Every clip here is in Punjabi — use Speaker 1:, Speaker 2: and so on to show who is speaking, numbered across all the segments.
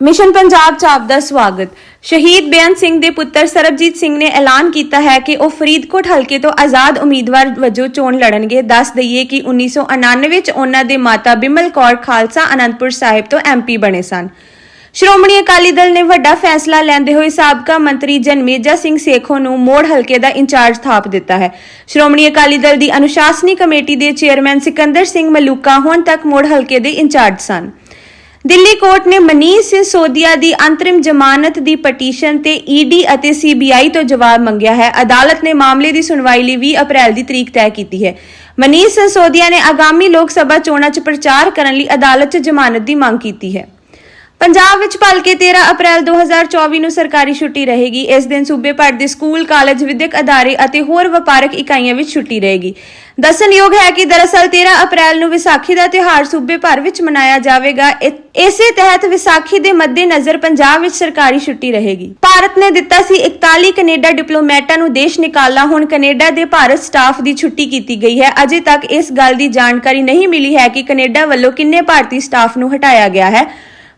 Speaker 1: ਮਿਸ਼ਨ ਪੰਜਾਬ ਚ ਆਪ ਦਾ ਸਵਾਗਤ। ਸ਼ਹੀਦ ਬੇਅੰਤ ਸਿੰਘ ਦੇ ਪੁੱਤਰ ਸਰਬਜੀਤ ਸਿੰਘ ਨੇ ਐਲਾਨ ਕੀਤਾ ਹੈ ਕਿ ਉਹ ਫਰੀਦਕੋਟ ਹਲਕੇ ਤੋਂ ਆਜ਼ਾਦ ਉਮੀਦਵਾਰ ਵਜੋਂ ਚੋਣ ਲੜਨਗੇ। ਦੱਸ ਦਈਏ ਕਿ 1999 ਵਿੱਚ ਉਹਨਾਂ ਦੇ ਮਾਤਾ ਬਿਮਲ ਕੌਰ ਖਾਲਸਾ ਅਨੰਦਪੁਰ ਸਾਹਿਬ ਤੋਂ ਐਮਪੀ ਬਣੇ ਸਨ। ਸ਼੍ਰੋਮਣੀ ਅਕਾਲੀ ਦਲ ਨੇ ਵੱਡਾ ਫੈਸਲਾ ਲੈਂਦੇ ਹੋਏ ਸਾਬਕਾ ਮੰਤਰੀ ਜਨਮੇਜਾ ਸਿੰਘ ਸੇਖੋ ਨੂੰ ਮੋੜ ਹਲਕੇ ਦਾ ਇੰਚਾਰਜ ਥਾਪ ਦਿੱਤਾ ਹੈ। ਸ਼੍ਰੋਮਣੀ ਅਕਾਲੀ ਦਲ ਦੀ ਅਨੁਸ਼ਾਸਨੀ ਕਮੇਟੀ ਦੇ ਚੇਅਰਮੈਨ ਸਿਕੰਦਰ ਸਿੰਘ ਮਲੂਕਾ ਹੁਣ ਤੱਕ ਮੋੜ ਹਲਕੇ ਦੇ ਇੰਚਾਰਜ ਸਨ। ਦਿੱਲੀ ਕੋਰਟ ਨੇ ਮਨੀਸ਼ ਸਿਸੋਦੀਆ ਦੀ ਅੰਤਰਿਮ ਜ਼ਮਾਨਤ ਦੀ ਪਟੀਸ਼ਨ ਤੇ ਈਡੀ ਅਤੇ ਸੀਬੀਆਈ ਤੋਂ ਜਵਾਬ ਮੰਗਿਆ ਹੈ। ਅਦਾਲਤ ਨੇ ਮਾਮਲੇ ਦੀ ਸੁਣਵਾਈ ਲਈ 20 ਅਪ੍ਰੈਲ ਦੀ ਤਰੀਕ ਤੈਅ ਕੀਤੀ ਹੈ। ਮਨੀਸ਼ ਸਿਸੋਦੀਆ ਨੇ ਆਗਾਮੀ ਲੋਕ ਸਭਾ ਚੋਣਾਂ 'ਚ ਪ੍ਰਚਾਰ ਕਰਨ ਲਈ ਅਦਾਲਤ 'ਚ ਜ਼ਮਾਨਤ ਦੀ ਮੰਗ ਕੀਤੀ ਹੈ। ਪੰਜਾਬ ਵਿੱਚ ਭਲਕੇ 13 ਅਪ੍ਰੈਲ 2024 ਨੂੰ ਸਰਕਾਰੀ ਛੁੱਟੀ ਰਹੇਗੀ। ਇਸ ਦਿਨ ਸੂਬੇ ਭਰ ਦੇ ਸਕੂਲ, ਕਾਲਜ, ਵਿਦਿਅਕ ਅਦਾਰੇ ਅਤੇ ਹੋਰ ਵਪਾਰਕ ਇਕਾਈਆਂ ਵਿੱਚ ਛੁੱਟੀ ਰਹੇਗੀ। ਦੱਸਣਯੋਗ ਹੈ ਕਿ ਦਰਅਸਲ 13 ਅਪ੍ਰੈਲ ਨੂੰ ਵਿਸਾਖੀ ਦਾ ਤਿਉਹਾਰ ਸੂਬੇ ਭਰ ਵਿੱਚ ਮਨਾਇਆ ਜਾਵੇਗਾ। ਇਸੇ ਤਹਿਤ ਵਿਸਾਖੀ ਦੇ ਮੱਦੇਨਜ਼ਰ ਪੰਜਾਬ ਵਿੱਚ ਸਰਕਾਰੀ ਛੁੱਟੀ ਰਹੇਗੀ। ਭਾਰਤ ਨੇ ਦਿੱਤਾ ਸੀ 41 ਕੈਨੇਡਾ ਡਿਪਲੋਮੈਟਾਂ ਨੂੰ ਦੇਸ਼ ਨਿਕਾਲਾ। ਹੁਣ ਕੈਨੇਡਾ ਦੇ ਭਾਰਤ ਸਟਾਫ ਦੀ ਛੁੱਟੀ ਕੀਤੀ ਗਈ ਹੈ। ਅਜੇ ਤੱਕ ਇਸ ਗੱਲ ਦੀ ਜਾਣਕਾਰੀ ਨਹੀਂ ਮਿਲੀ ਹੈ ਕਿ ਕੈਨੇਡਾ ਵੱਲੋਂ ਕਿੰਨੇ ਭਾਰਤੀ ਸਟਾਫ ਨੂੰ ਹਟਾਇਆ ਗਿਆ ਹੈ।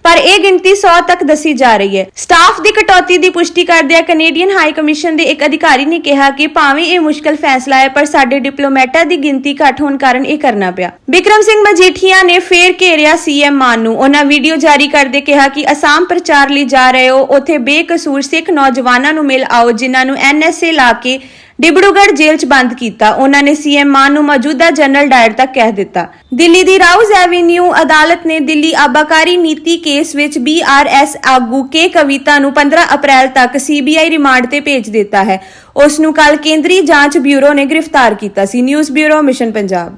Speaker 1: ਪਰ ਇਹ ਗਿਣਤੀ 100 ਤੱਕ ਦੱਸੀ ਜਾ ਰਹੀ ਹੈ। ਸਟਾਫ ਦੀ ਕਟੌਤੀ ਦੀ ਪੁਸ਼ਟੀ ਕਰਦਿਆਂ ਕੈਨੇਡੀਅਨ ਹਾਈ ਕਮਿਸ਼ਨ ਦੇ ਇੱਕ ਅਧਿਕਾਰੀ ਨੇ ਕਿਹਾ ਕਿ ਭਾਵੇਂ ਇਹ ਮੁਸ਼ਕਲ ਫੈਸਲਾ ਹੈ, ਪਰ ਸਾਡੇ ਡਿਪਲੋਮੈਟਾਂ ਦੀ ਗਿਣਤੀ ਘੱਟ ਹੋਣ ਕਾਰਨ ਇਹ ਕਰਨਾ ਪਿਆ। ਬਿਕਰਮ ਸਿੰਘ ਮਜੀਠੀਆ ਨੇ ਫੇਰ ਘੇਰਿਆ ਸੀਐਮ ਮਾਨ ਨੂੰ। ਉਹਨਾਂ ਵੀਡੀਓ ਜਾਰੀ ਕਰਦੇ ਕਿਹਾ ਕਿ ਅਸਾਮ ਪ੍ਰਚਾਰ ਲਈ ਜਾ ਰਹੇ ਹੋ, ਉੱਥੇ ਬੇਕਸੂਰ ਸਿੱਖ ਨੌਜਵਾਨਾਂ ਨੂੰ ਮਿਲ ਆਓ, ਜਿਨ੍ਹਾਂ ਨੂੰ ਐਨਐਸਏ ਲਾ ਕੇ ਡਿਬੜੂਗੜ੍ਹ ਜੇਲ੍ਹ 'ਚ ਬੰਦ ਕੀਤਾ। ਉਹਨਾਂ ਨੇ ਸੀਐਮ ਮਾਨ ਨੂੰ ਮੌਜੂਦਾ ਜਨਰਲ ਡਾਇਰ ਤੱਕ ਕਹਿ ਦਿੱਤਾ। ਦਿੱਲੀ ਦੀ ਰਾਉਜ਼ ਐਵੇਨਿਊ ਅਦਾਲਤ ਨੇ ਦਿੱਲੀ ਆਬਾਕਾਰੀ ਨੀਤੀ ਕੇਸ ਵਿੱਚ ਬੀਆਰਐਸ ਆਗੂ ਕੇ ਕਵਿਤਾ ਨੂੰ 15 ਅਪ੍ਰੈਲ ਤੱਕ ਸੀਬੀਆਈ ਰਿਮਾਂਡ ਤੇ ਭੇਜ ਦਿੱਤਾ ਹੈ। ਉਸ ਨੂੰ ਕੱਲ ਕੇਂਦਰੀ ਜਾਂਚ ਬਿਊਰੋ ਨੇ ਗ੍ਰਿਫਤਾਰ ਕੀਤਾ ਸੀ। News bureau, mission Punjab.